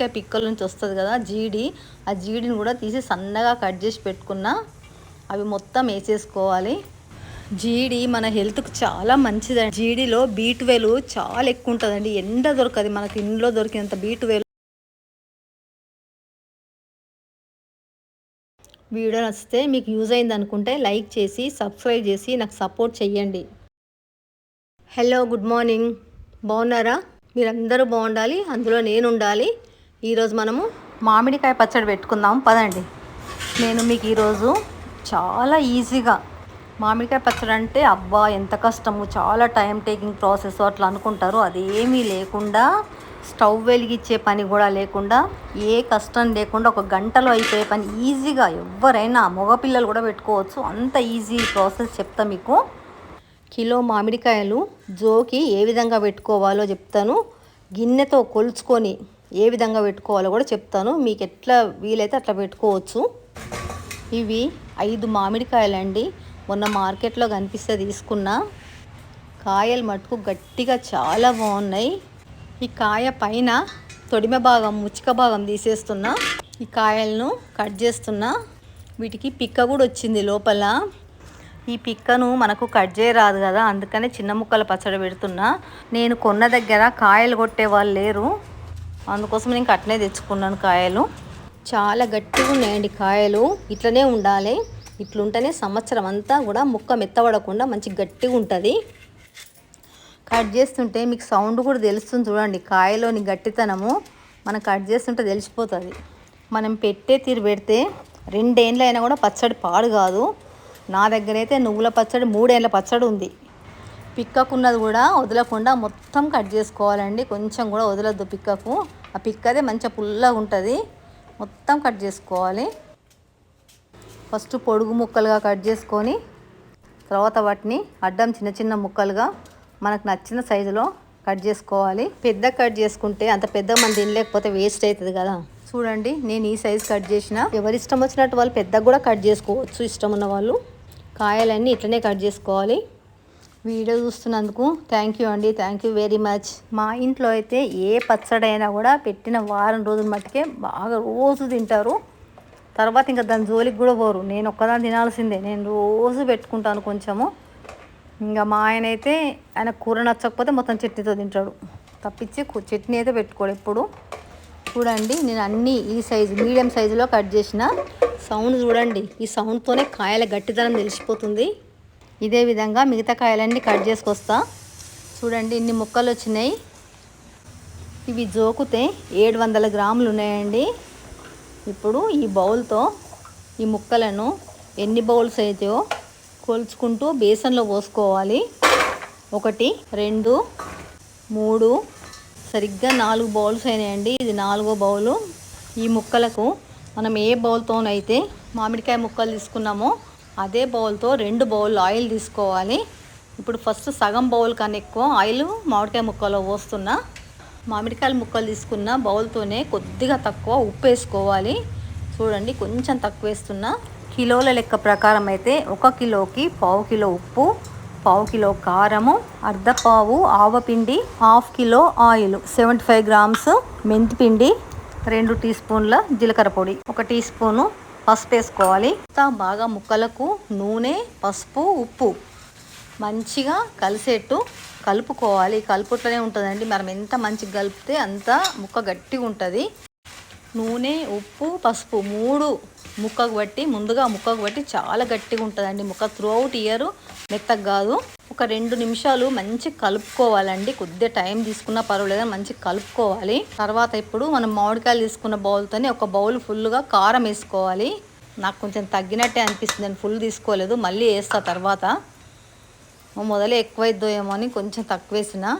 మామిడికాయ పిక్కల నుంచి వస్తుంది కదా జీడి ఆ జీడిని కూడా తీసి సన్నగా కట్ చేసి పెట్టుకున్న అవి మొత్తం వేసేసుకోవాలి. జీడి మన హెల్త్కి చాలా మంచిదండి జీడిలో బీట్ వేలు చాలా ఎక్కువ ఉంటుందండి. ఎండ దొరకదు మనకి ఇంట్లో దొరికినంత బీట్ వేలు. వీడియో నచ్చితే మీకు యూజ్ అయింది అనుకుంటే లైక్ చేసి సబ్స్క్రైబ్ చేసి నాకు సపోర్ట్ చేయండి హలో గుడ్ మార్నింగ్. బాగున్నారా? మీరందరూ బాగుండాలి అందులో నేను ఉండాలి. ఈరోజు మనము మామిడికాయ పచ్చడి పెట్టుకుందాం. పదండి. నేను మీకు ఈరోజు చాలా ఈజీగా మామిడికాయ పచ్చడి అంటే అబ్బా ఎంత కష్టము. చాలా టైం టేకింగ్ ప్రాసెస్ అట్లా అనుకుంటారు. అదేమీ లేకుండా స్టవ్ వెలిగించే పని కూడా లేకుండా ఏ కష్టం లేకుండా ఒక గంటలో అయిపోయే పని ఈజీగా ఎవరైనా మగపిల్లలు కూడా పెట్టుకోవచ్చు. అంత ఈజీ ప్రాసెస్ చెప్తా మీకు. కిలో మామిడికాయలు జోకి ఏ విధంగా పెట్టుకోవాలో చెప్తాను. గిన్నెతో కొలుచుకొని ఏ విధంగా పెట్టుకోవాలో కూడా చెప్తాను. మీకు ఎట్లా వీలైతే అట్లా పెట్టుకోవచ్చు. ఇవి ఐదు మామిడికాయలండి. మొన్న మార్కెట్లో కనిపిస్తే తీసుకున్న. కాయలు మటుకు గట్టిగా చాలా బాగున్నాయి. ఈ కాయ పైన తొడిమ భాగం ముచ్చిక భాగం తీసేస్తున్నా. ఈ కాయలను కట్ చేస్తున్నా. వీటికి పిక్క కూడా వచ్చింది లోపల. ఈ పిక్కను మనకు కట్ చేయరాదు కదా అందుకనే చిన్న ముక్కల పచ్చడి పెడుతున్నా. నేను కొన్న దగ్గర కాయలు కొట్టే వాళ్ళు లేరు. అందుకోసం నేను కట్నే తెచ్చుకున్నాను కాయలు. చాలా గట్టిగా ఉన్నాయండి కాయలు. ఇట్లనే ఉండాలి. ఇట్లుంటేనే సంవత్సరం అంతా కూడా ముక్క మెత్తబడకుండా మంచి గట్టిగా ఉంటుంది. కట్ చేస్తుంటే మీకు సౌండ్ కూడా తెలుస్తుంది చూడండి. కాయలోని గట్టితనము మనం కట్ చేస్తుంటే తెలిసిపోతుంది. మనం పెట్టే తీరు పెడితే రెండేళ్ళు అయినా కూడా పచ్చడి పాడు కాదు. నా దగ్గర అయితే నువ్వుల పచ్చడి మూడేళ్ళ పచ్చడి ఉంది. పిక్కకున్నది కూడా వదలకుండా మొత్తం కట్ చేసుకోవాలండి. కొంచెం కూడా వదలొద్దు పిక్కకు. ఆ పిక్కదే మంచిగా పుల్లగా ఉంటుంది. మొత్తం కట్ చేసుకోవాలి. ఫస్ట్ పొడుగు ముక్కలుగా కట్ చేసుకొని తర్వాత వాటిని అడ్డం చిన్న చిన్న ముక్కలుగా మనకు నచ్చిన సైజులో కట్ చేసుకోవాలి. పెద్ద కట్ చేసుకుంటే అంత పెద్ద మనం తినలేకపోతే వేస్ట్ అవుతుంది కదా. చూడండి నేను ఈ సైజు కట్ చేసిన. ఎవరి ఇష్టం వచ్చినట్టు వాళ్ళు పెద్దగా కూడా కట్ చేసుకోవచ్చు ఇష్టం ఉన్న వాళ్ళు. కాయలన్నీ ఇట్లనే కట్ చేసుకోవాలి. వీడియో చూస్తున్నందుకు థ్యాంక్ యూ అండి. థ్యాంక్ యూ వెరీ మచ్ మా ఇంట్లో అయితే ఏ పచ్చడైనా కూడా పెట్టిన వారం రోజుల మట్టుకే బాగా రోజు తింటారు. తర్వాత ఇంకా దాని జోలికి కూడా పోరు. నేను ఒక్కదాన్ని తినాల్సిందే. నేను రోజు పెట్టుకుంటాను కొంచెము. ఇంకా మా ఆయన అయితే ఆయన కూర నచ్చకపోతే మొత్తం చట్నీతో తింటాడు. తప్పించి చట్నీ అయితే పెట్టుకోడు ఎప్పుడు. చూడండి నేను అన్నీ ఈ సైజు మీడియం సైజులో కట్ చేసిన సౌండ్ చూడండి. ఈ సౌండ్తోనే కాయల గట్టిదనం తెలిసిపోతుంది. ఇదే విధంగా మిగతా కాయలన్నీ కట్ చేసుకొస్తా. చూడండి ఇన్ని ముక్కలు వచ్చినాయి ఇవి జోకుతే ఏడు వందల గ్రాములు ఉన్నాయండి ఇప్పుడు ఈ బౌల్తో ఈ ముక్కలను ఎన్ని బౌల్స్ అయితే కొలుచుకుంటూ బేసన్లో పోసుకోవాలి. ఒకటి రెండు మూడు సరిగ్గా నాలుగు బౌల్స్ అయినాయండి. ఇది నాలుగో బౌలు. ఈ ముక్కలకు మనం ఏ బౌల్తోనైతే మామిడికాయ ముక్కలు తీసుకున్నామో అదే బౌల్తో రెండు బౌల్ ఆయిల్ తీసుకోవాలి. ఇప్పుడు ఫస్ట్ సగం బౌల్ కన్నా ఎక్కువ ఆయిల్ మామిడికాయ ముక్కలో పోస్తున్నా. మామిడికాయల ముక్కలు తీసుకున్న బౌల్తోనే కొద్దిగా తక్కువ ఉప్పు వేసుకోవాలి. చూడండి కొంచెం తక్కువ వేస్తున్నా. కిలోల లెక్క ప్రకారం అయితే ఒక కిలోకి పావు కిలో ఉప్పు పావు కిలో కారము అర్ధ పావు ఆవపిండి half kilo oil seventy five grams మెంతిపిండి రెండు టీ స్పూన్ల జీలకర్ర పొడి ఒక టీ స్పూను పసుపు వేసుకోవాలి. బాగా ముక్కలకు నూనె పసుపు ఉప్పు మంచిగా కలిసేట్టు కలుపుకోవాలి. కలుపుట్లోనే ఉంటుందండి. మనం ఎంత మంచిగా కలిపితే అంత ముక్క గట్టిగా ఉంటుంది. నూనె ఉప్పు పసుపు మూడు ముక్కకు బట్టి ముందుగా ముక్కకు బట్టి చాలా గట్టిగా ఉంటుందండి. ముక్క త్రూ అవుట్ ఇయర్ మెత్తగా కాదు. ఒక రెండు నిమిషాలు మంచి కలుపుకోవాలండి. కొద్దిగా టైం తీసుకున్నా పర్వాలేదు మంచి కలుపుకోవాలి. తర్వాత ఇప్పుడు మనం మామిడికాయలు తీసుకున్న బౌల్తోనే ఒక బౌల్ ఫుల్గా కారం వేసుకోవాలి. నాకు కొంచెం తగ్గినట్టే అనిపిస్తుంది. నేను ఫుల్ తీసుకోలేదు. మళ్ళీ వేస్తా తర్వాత. మొదలే ఎక్కువైద్దో ఏమో అని కొంచెం తక్కువ వేసిన.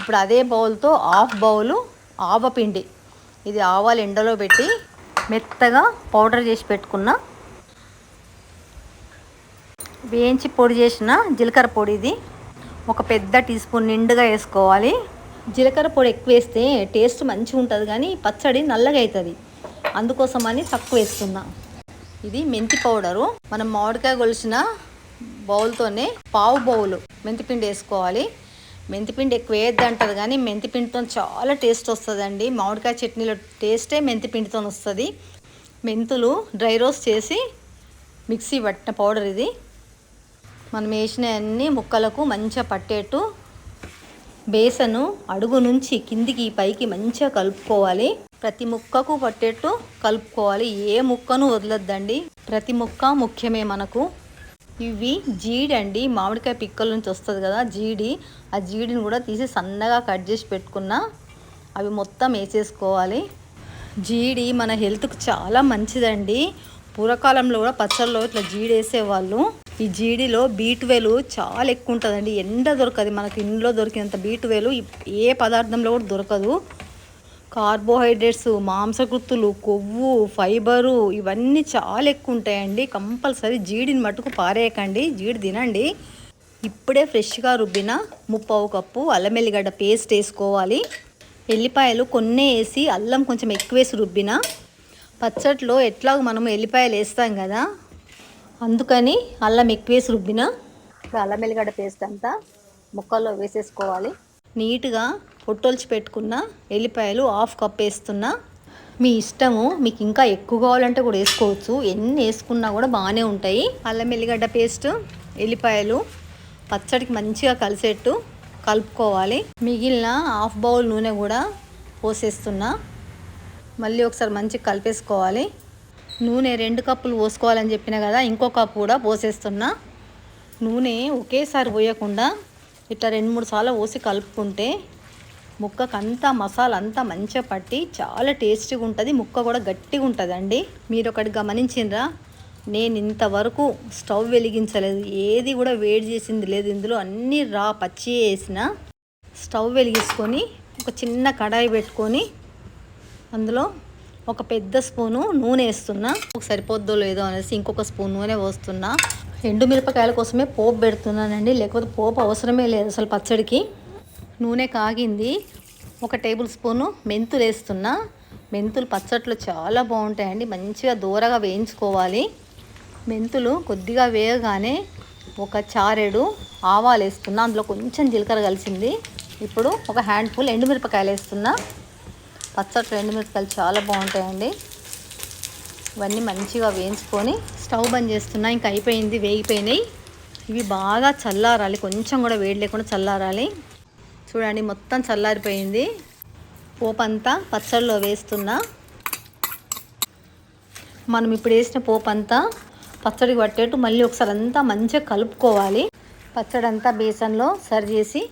ఇప్పుడు అదే బౌల్తో హాఫ్ బౌలు ఆవపిండి. ఇది ఆవాలు ఎండలో పెట్టి మెత్తగా పౌడర్ చేసి పెట్టుకున్న వేయించి పొడి చేసిన జీలకర్ర పొడి ఇది. ఒక పెద్ద టీ స్పూన్ నిండుగా వేసుకోవాలి. జీలకర్ర పొడి ఎక్కువ వేస్తే టేస్ట్ మంచిగా ఉంటుంది కానీ పచ్చడి నల్లగా అవుతుంది అందుకోసమని తక్కువ వేస్తున్నా. ఇది మెంతి పౌడరు. మనం మామిడికాయ కొలిసిన బౌల్తోనే పావు బౌలు మెంతిపిండి వేసుకోవాలి. మెంతిపిండి ఎక్కువ వేయద్దు అంటారు కానీ మెంతిపిండితో చాలా టేస్ట్ వస్తుందండి. మామిడికాయ చట్నీలో టేస్టే మెంతిపిండితో వస్తుంది. మెంతులు డ్రై రోస్ట్ చేసి మిక్సీ పట్టిన పౌడర్ ఇది. మనం వేసిన అన్ని ముక్కలకు మంచిగా పట్టేట్టు బేసను అడుగు నుంచి కిందికి పైకి మంచిగా కలుపుకోవాలి. ప్రతి ముక్కకు పట్టేట్టు కలుపుకోవాలి. ఏ ముక్కను వదలొద్దండి. ప్రతి ముక్క ముఖ్యమే మనకు. ఇవి జీడి అండి. మామిడికాయ పిక్కల నుంచి వస్తుంది కదా జీడి. ఆ జీడిని కూడా తీసి సన్నగా కట్ చేసి పెట్టుకున్న అవి మొత్తం వేసేసుకోవాలి. జీడి మన హెల్త్కి చాలా మంచిదండి. పూర్వకాలంలో కూడా పచ్చళ్ళలో ఇట్లా జీడి వేసేవాళ్ళు. ఈ జీడిలో బీట్ వేలు చాలా ఎక్కువ ఉంటుందండి. ఎండ దొరకదు మనకి ఇంట్లో దొరికినంత బీట్ వేలు ఏ పదార్థంలో కూడా దొరకదు. కార్బోహైడ్రేట్స్ మాంసకృత్తులు కొవ్వు ఫైబరు ఇవన్నీ చాలా ఎక్కువ ఉంటాయండి. కంపల్సరీ జీడిని మట్టుకు పారేయకండి. జీడి తినండి. ఇప్పుడే ఫ్రెష్గా రుబ్బిన ముప్పావు కప్పు అల్లం ఎల్లిగడ్డ పేస్ట్ వేసుకోవాలి. ఎల్లిపాయలు కొన్ని వేసి అల్లం కొంచెం ఎక్కువ వేసి రుబ్బిన. పచ్చట్లో ఎట్లాగో మనం ఎల్లిపాయలు వేస్తాం కదా అందుకని అల్లం ఎక్కువ వేసి రుబ్బిన. అల్లం ఎల్లిగడ్డ పేస్ట్ అంతా ముక్కల్లో వేసేసుకోవాలి. నీట్గా పొట్టొల్చి పెట్టుకున్న ఎల్లిపాయలు హాఫ్ కప్ వేస్తున్నా. మీ ఇష్టము మీకు ఇంకా ఎక్కువ కావాలంటే కూడా వేసుకోవచ్చు. ఎన్ని వేసుకున్నా కూడా బాగానే ఉంటాయి. అల్లం ఎల్లిగడ్డ పేస్ట్ ఎల్లిపాయలు పచ్చడికి మంచిగా కలిసేట్టు కలుపుకోవాలి. మిగిలిన హాఫ్ బౌల్ నూనె కూడా పోసేస్తున్నా. మళ్ళీ ఒకసారి మంచిగా కలిపేసుకోవాలి. నూనె రెండు కప్పులు పోసుకోవాలని చెప్పిన కదా ఇంకో కప్పు కూడా పోసేస్తున్నా. నూనె ఒకేసారి పోయకుండా ఇట్లా రెండు మూడు సార్లు పోసి కలుపుకుంటే ముక్కకు అంతా మసాలా అంతా మంచిగా పట్టి చాలా టేస్టీగా ఉంటుంది ముక్క కూడా గట్టిగా ఉంటుందండి. మీరు ఒకటి గమనించిండ్రా నేను ఇంతవరకు స్టవ్ వెలిగించలేదు ఏది కూడా వేడి చేసింది లేదు ఇందులో అన్నీ రా పచ్చి వేసిన. స్టవ్ వెలిగించుకొని ఒక చిన్న కడాయి పెట్టుకొని అందులో ఒక పెద్ద స్పూను నూనె వేస్తున్నా. ఒక సరిపోద్దో లేదో అనేసి ఇంకొక స్పూన్ నూనె పోస్తున్నా. ఎండు మిరపకాయల కోసమే పోపు పెడుతున్నానండి. లేకపోతే పోపు అవసరమే లేదు అసలు పచ్చడికి. నూనె కాగింది. ఒక టేబుల్ స్పూను మెంతులు వేస్తున్నా. మెంతులు పచ్చట్లు చాలా బాగుంటాయండి. మంచిగా దూరగా వేయించుకోవాలి. మెంతులు కొద్దిగా వేయగానే ఒక చారెడు ఆవాలు వేస్తున్నా. అందులో కొంచెం జీలకర్ర కలిసింది. ఇప్పుడు ఒక హ్యాండ్ఫుల్ ఎండుమిరపకాయలు వేస్తున్నా. పచ్చడి రెండు మిరపకాయలు చాలా బాగుంటాయండి. ఇవన్నీ మంచిగా వేయించుకొని స్టవ్ బంద్ చేస్తున్నా ఇంకా అయిపోయింది వేగిపోయినాయి. ఇవి బాగా చల్లారాలి కొంచెం కూడా వేడి లేకుండా చల్లారాలి. చూడండి మొత్తం చల్లారిపోయింది. పోపు అంతా పచ్చళ్ళలో వేస్తున్నా. మనం ఇప్పుడు వేసిన పోపు అంతా పచ్చడికి పట్టేట్టు మళ్ళీ ఒకసారి అంతా మంచిగా కలుపుకోవాలి. పచ్చడి అంతా బేసన్లో సరి చేసి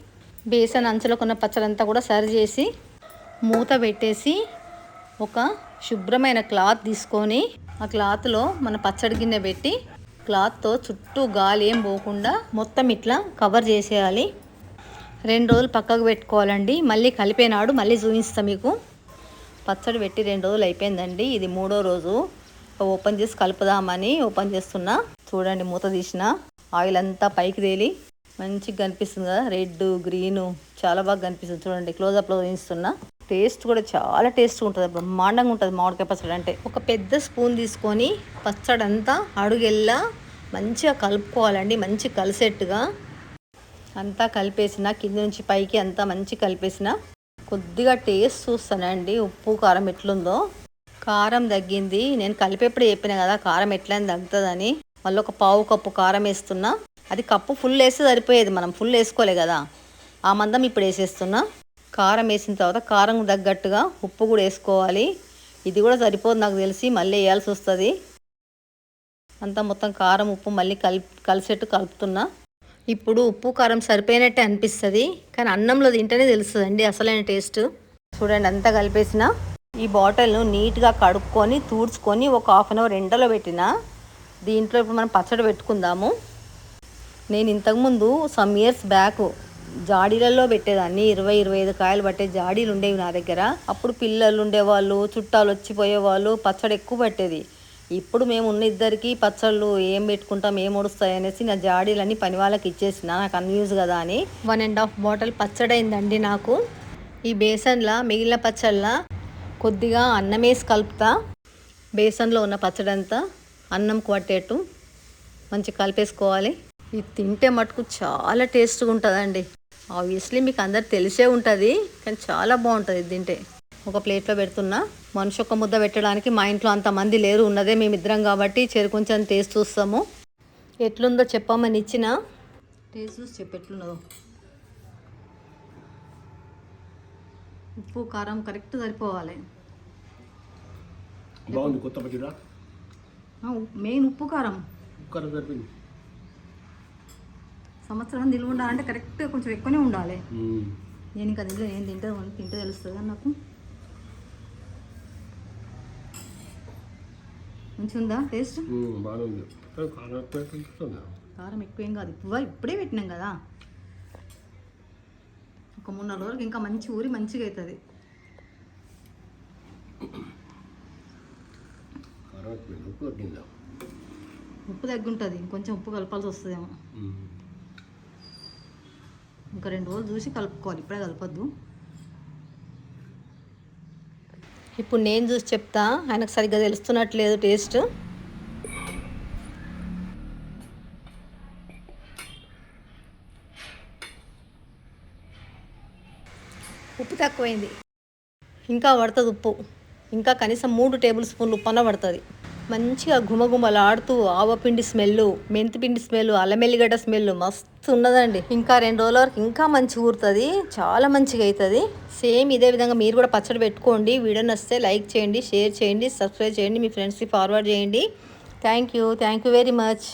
బేసన్ అంచులో ఉన్న పచ్చడి అంతా కూడా సరి చేసి మూత పెట్టేసి ఒక శుభ్రమైన క్లాత్ తీసుకొని ఆ క్లాత్లో మన పచ్చడి గిన్నె పెట్టి క్లాత్తో చుట్టూ గాలి ఏం పోకుండా మొత్తం ఇట్లా కవర్ చేసేయాలి. రెండు రోజులు పక్కకు పెట్టుకోవాలండి. మళ్ళీ కలిపేనాడు మళ్ళీ చూపిస్తా మీకు. పచ్చడి పెట్టి రెండు రోజులు అయిపోయిందండి. ఇది మూడో రోజు. ఓపెన్ చేసి కలుపుదామని ఓపెన్ చేస్తున్నా. చూడండి మూత తీసిన. ఆయిల్ అంతా పైకి తేలి మంచిగా కనిపిస్తుంది కదా. రెడ్ గ్రీను చాలా బాగా కనిపిస్తుంది. చూడండి క్లోజప్లో చూపిస్తున్నా. టేస్ట్ కూడా చాలా టేస్ట్ ఉంటుంది. బ్రహ్మాండంగా ఉంటుంది మామిడికాయ పచ్చడి అంటే. ఒక పెద్ద స్పూన్ తీసుకొని పచ్చడి అంతా అడుగెల్లా మంచిగా కలుపుకోవాలండి. మంచి కలిసేట్టుగా. అంతా కలిపేసిన కింద నుంచి పైకి అంతా మంచి కలిపేసిన కొద్దిగా టేస్ట్ చూస్తానండి. ఉప్పు కారం ఎట్లుందో. కారం తగ్గింది. నేను కలిపేప్పుడు చెప్పిన కదా కారం ఎట్లయినా తగ్గుతుందని. మళ్ళీ ఒక పావు కప్పు కారం వేస్తున్నా. అది కప్పు ఫుల్ వేస్తే సరిపోయేది. మనం ఫుల్ వేసుకోలే కదా. ఆ మందం ఇప్పుడు వేసేస్తున్నా. కారం వేసిన తర్వాత కారం తగ్గట్టుగా ఉప్పు కూడా వేసుకోవాలి. ఇది కూడా సరిపోదు నాకు తెలిసి మళ్ళీ వేయాల్సి వస్తుంది. అంతా మొత్తం కారం ఉప్పు మళ్ళీ కలిపి కలిసేట్టు కలుపుతున్నా. ఇప్పుడు ఉప్పు కారం సరిపోయినట్టే అనిపిస్తుంది కానీ అన్నంలో తింటేనే తెలుస్తుందండి అసలైన టేస్ట్. చూడండి అంతా కలిపేసిన. ఈ బాటిల్ను నీట్గా కడుక్కొని తూడ్చుకొని ఒక హాఫ్ అన్ అవర్ ఎండలో పెట్టిన. దీంట్లో ఇప్పుడు మనం పచ్చడి పెట్టుకుందాము. నేను ఇంతకుముందు సమ్ ఇయర్స్ బ్యాక్ జాడీలలో పెట్టేదాన్ని. ఇరవై ఇరవై ఐదు కాయలు పట్టే జాడీలు ఉండేవి నా దగ్గర. అప్పుడు పిల్లలు ఉండేవాళ్ళు చుట్టాలు వచ్చిపోయేవాళ్ళు పచ్చడి ఎక్కువ పట్టేది. ఇప్పుడు మేము ఉన్న ఇద్దరికి పచ్చళ్ళు ఏం పెట్టుకుంటాం ఏం ఒడుస్తాయి అనేసి నా జాడీలన్నీ పని వాళ్ళకి ఇచ్చేసిన. నాకు అన్యూజ్ కదా అని. వన్ అండ్ హాఫ్ బాటిల్ పచ్చడి అయిందండి నాకు. ఈ బేసన్లా మిగిలిన పచ్చళ్ళ కొద్దిగా అన్నం వేసి కలుపుతా. బేసన్లో ఉన్న పచ్చడి అంతా అన్నం పట్టేట్టు మంచి కలిపేసుకోవాలి. ఇది తింటే మటుకు చాలా టేస్ట్గా ఉంటుందండి. ఆబ్వియస్లీ మీకు అందరు తెలిసే ఉంటుంది కానీ చాలా బాగుంటుంది తింటే. ఒక ప్లేట్లో పెడుతున్నా. మనిషి ఒక ముద్ద పెట్టడానికి మా ఇంట్లో అంతమంది లేరు ఉన్నదే మేమిద్దరం కాబట్టి చెరు కొంచెం టేస్ట్ చూస్తాము. ఎట్లుందో చెప్పమని ఇచ్చిన. టేస్ట్ చూసి చెప్పు ఎట్లున్నదో. ఉప్పు కారం కరెక్ట్ సరిపోవాలి. బాగుంది కొత్త మెయిన్ ఉప్పు కారం. కుక్కర్ సరిపోయింది. సంవత్సరం నిలువ ఉండాలంటే కరెక్ట్గా కొంచెం ఎక్కువనే ఉండాలి. నేను ఇంకా దీంట్లో ఏం తింటే తింటే తెలుస్తుంది నాకు? మంచిగా ఉందా టేస్ట్ కారం ఎక్కువ ఏం కాదు. ఇప్పుడు ఇప్పుడే పెట్టినాం కదా. ఒక మూడు నాలుగు రోజులకి ఇంకా మంచి ఊరి మంచిగా అవుతుంది ఉప్పు తగ్గుంటుంది. ఇంకొంచెం ఉప్పు కలపాల్సి వస్తుందేమో. రెండు రోజులు చూసి కలుపుకోవాలి. ఇప్పుడే కలపద్దు. ఇప్పుడు నేను చూసి చెప్తా. ఆయనకు సరిగ్గా తెలుస్తున్నట్లేదు టేస్ట్. ఉప్పు తక్కువైంది. ఇంకా పడుతుంది ఉప్పు. ఇంకా కనీసం మూడు టేబుల్ స్పూన్లు ఉప్పు అన్న పడుతుంది. మంచిగా గుమగుమలాడుతూ ఆవపిండి స్మెల్ మెంతిపిండి స్మెల్ అల్లమెల్లిగడ్డ స్మెల్ మస్తు ఉన్నదండి. ఇంకా రెండు రోజుల వరకు ఇంకా మంచిగా ఊరుతుంది చాలా మంచిగా అవుతుంది సేమ్ ఇదే విధంగా మీరు కూడా పచ్చడి పెట్టుకోండి. వీడియో నచ్చితే లైక్ చేయండి షేర్ చేయండి సబ్స్క్రైబ్ చేయండి మీ ఫ్రెండ్స్కి ఫార్వర్డ్ చేయండి. Thank you thank you very much.